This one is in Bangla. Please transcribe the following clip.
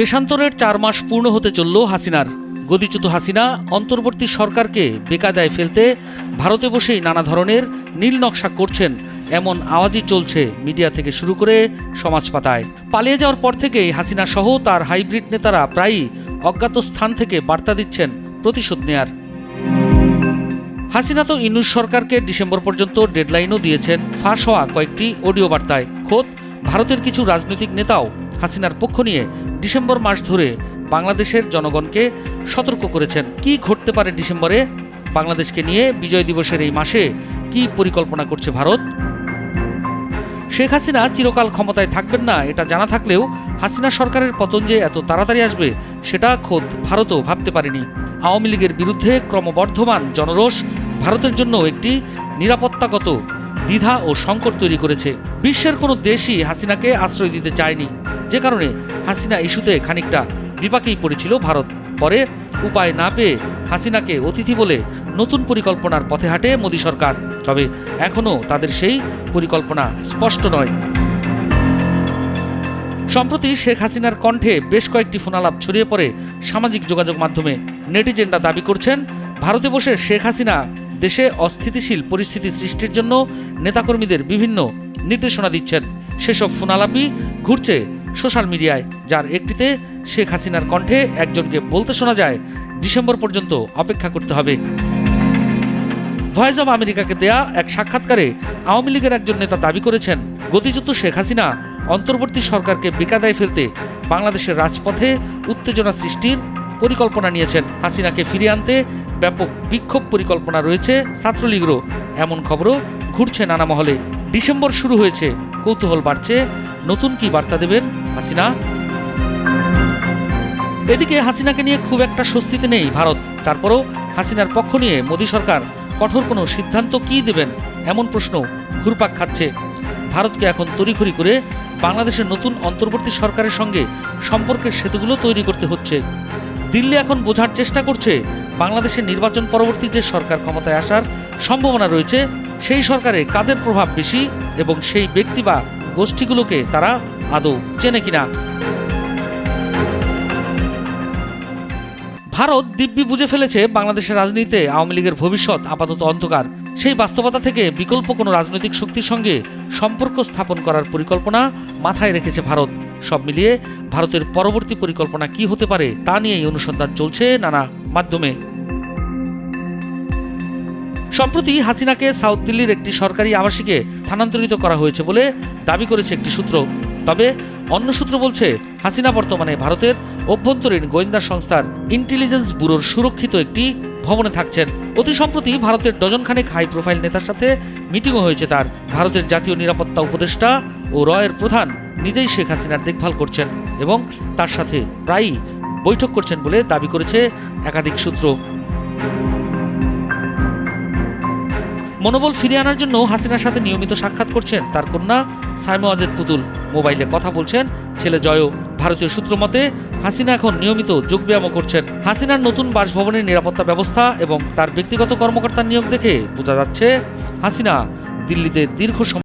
দেশান্তরের চার মাস পূর্ণ হতে চলল হাসিনার। গদিচ্যুত হাসিনা অন্তর্বর্তী সরকারকে বেকায়দায় ফেলতে ভারতে বসেই নানা ধরনের নীল নকশা করছেন, এমন আওয়াজই চলছে মিডিয়া থেকে শুরু করে সমাজ পাতায়। পালিয়ে যাওয়ার পর থেকেই হাসিনা সহ তার হাইব্রিড নেতারা প্রায়ই অজ্ঞাত স্থান থেকে বার্তা দিচ্ছেন প্রতিশোধ নেয়ার। হাসিনা তো ইনুস সরকারকে ডিসেম্বর পর্যন্ত ডেডলাইনও দিয়েছেন। ফাঁস হওয়া কয়েকটি অডিও বার্তায়। খোদ ভারতের কিছু রাজনৈতিক নেতাও হাসিনার পক্ষ নিয়ে ডিসেম্বর মাস ধরে বাংলাদেশের জনগণকে সতর্ক করেছেন। কি ঘটতে পারে ডিসেম্বরে? বাংলাদেশকে নিয়ে বিজয় দিবসের এই মাসে কি পরিকল্পনা করছে ভারত? শেখ হাসিনা চিরকাল ক্ষমতায় থাকবেন না, এটা জানা থাকলেও হাসিনা সরকারের পতন যে এত তাড়াতাড়ি আসবে, সেটা খোদ ভারতও ভাবতে পারেনি। আওয়ামী লীগের বিরুদ্ধে ক্রমবর্ধমান জনরোষ ভারতের জন্য একটি নিরাপত্তাগত দ্বিধা ও সংকট তৈরি করেছে। বিশ্বের কোনো দেশই হাসিনাকে আশ্রয় দিতে চায়নি। যে কারণে হাসিনা ইস্যুতে খানিকটা বিপাকেই পড়েছিল ভারত। পরে উপায় না পেয়ে হাসিনাকে অতিথি বলে নতুন পরিকল্পনার পথে হাঁটে মোদী সরকার। তবে এখনও তাদের সেই পরিকল্পনা স্পষ্ট নয়। সম্প্রতি শেখ হাসিনার কণ্ঠে বেশ কয়েকটি ফোনালাপ ছড়িয়ে পড়ে সামাজিক যোগাযোগ মাধ্যমে। নেটিজেনরা দাবি করছেন, ভারতে বসে শেখ হাসিনা দেশে অস্থিতিশীল পরিস্থিতি সৃষ্টির জন্য নেতাকর্মীদের বিভিন্ন নির্দেশনা দিচ্ছেন। সেসব ফোনালাপই ঘুরছে সোশ্যাল মিডিয়ায়, যার একটিতে শেখ হাসিনার কণ্ঠে একজনকে বলতে শোনা যায়, ডিসেম্বর পর্যন্ত অপেক্ষা করতে হবে। ভয়েস অব আমেরিকাকে দেয়া এক সাক্ষাৎকারে আওয়ামী লীগের একজন নেতা দাবি করেছেন গতিচ্যুত শেখ হাসিনা অন্তর্বর্তী সরকারকে বেকাদায় ফেলতে বাংলাদেশের রাজপথে উত্তেজনা সৃষ্টির পরিকল্পনা নিয়েছেন। হাসিনাকে ফিরিয়ে আনতে ব্যাপক বিক্ষোভ পরিকল্পনা রয়েছে ছাত্রলীগেরও। এমন খবরও ঘুরছে নানা মহলে। ডিসেম্বর শুরু হয়েছে, কৌতূহল বাড়ছে। নতুন কি বার্তা দেবেন হাসিনা? এদিকে হাসিনাকে নিয়ে খুব একটা স্বস্তিতে নেই ভারত। তারপরও হাসিনার পক্ষ নিয়ে মোদী সরকার কঠোর কোনো সিদ্ধান্ত কি দেবেন এমন প্রশ্ন ঘুরপাক খাচ্ছে। ভারতকে এখন তড়িঘড়ি করে বাংলাদেশের নতুন অন্তর্বর্তী সরকারের সঙ্গে সম্পর্কের সেতুগুলো তৈরি করতে হচ্ছে। দিল্লি এখন বোঝার চেষ্টা করছে। বাংলাদেশের নির্বাচন পরবর্তী যে সরকার ক্ষমতায় আসার সম্ভাবনা রয়েছে, সেই সরকারে কাদের প্রভাব বেশি এবং সেই ব্যক্তি বা গোষ্ঠীগুলোকে তারা আদৌ চেনে কিনা? ভারত দিব্যি বুঝে ফেলেছে বাংলাদেশের রাজনীতিতে আওয়ামী লীগের ভবিষ্যৎ আপাতত অন্ধকার। সেই বাস্তবতা থেকে বিকল্প কোনো রাজনৈতিক শক্তির সঙ্গে সম্পর্ক স্থাপন করার পরিকল্পনা মাথায় রেখেছে ভারত। সব মিলিয়ে ভারতের পরবর্তী পরিকল্পনা কি হতে পারে তা নিয়েই অনুসন্ধান চলছে নানা মাধ্যমে। সম্প্রতি হাসিনাকে সাউথ দিল্লির একটি সরকারি আবাসিকে স্থানান্তরিত করা হয়েছে বলে দাবি করেছে একটি সূত্র। তবে অন্য সূত্র বলছে, হাসিনা বর্তমানে ভারতের অভ্যন্তরীণ গোয়েন্দা সংস্থার ইন্টেলিজেন্স ব্যুরোর সুরক্ষিত একটি ভবনে থাকছেন। অতি সম্প্রতি ভারতের ডজনখানেক হাই প্রোফাইল নেতার সাথে মিটিংও হয়েছে তার। ভারতের জাতীয় নিরাপত্তা উপদেষ্টা ও রয়ের প্রধান নিজেই শেখ হাসিনার দেখভাল করছেন এবং তার সাথে প্রায়ই বৈঠক করছেন বলে দাবি করেছে একাধিক সূত্র। মনোবল ফিরিয়ে আনার জন্য হাসিনার সাথে নিয়মিত সাক্ষাৎ করছেন তার কন্যা সাইমা অজেদ পুতুল। মোবাইলে কথা বলছেন। ছেলে জয় ভারতীয় সূত্র মতে, হাসিনা এখন নিয়মিত যোগব্যায়ামও করছেন। হাসিনার নতুন বাসভবনের নিরাপত্তা ব্যবস্থা এবং তার ব্যক্তিগত কর্মকর্তার নিয়োগ দেখে বোঝা যাচ্ছে, হাসিনা দিল্লিতে দীর্ঘ সময়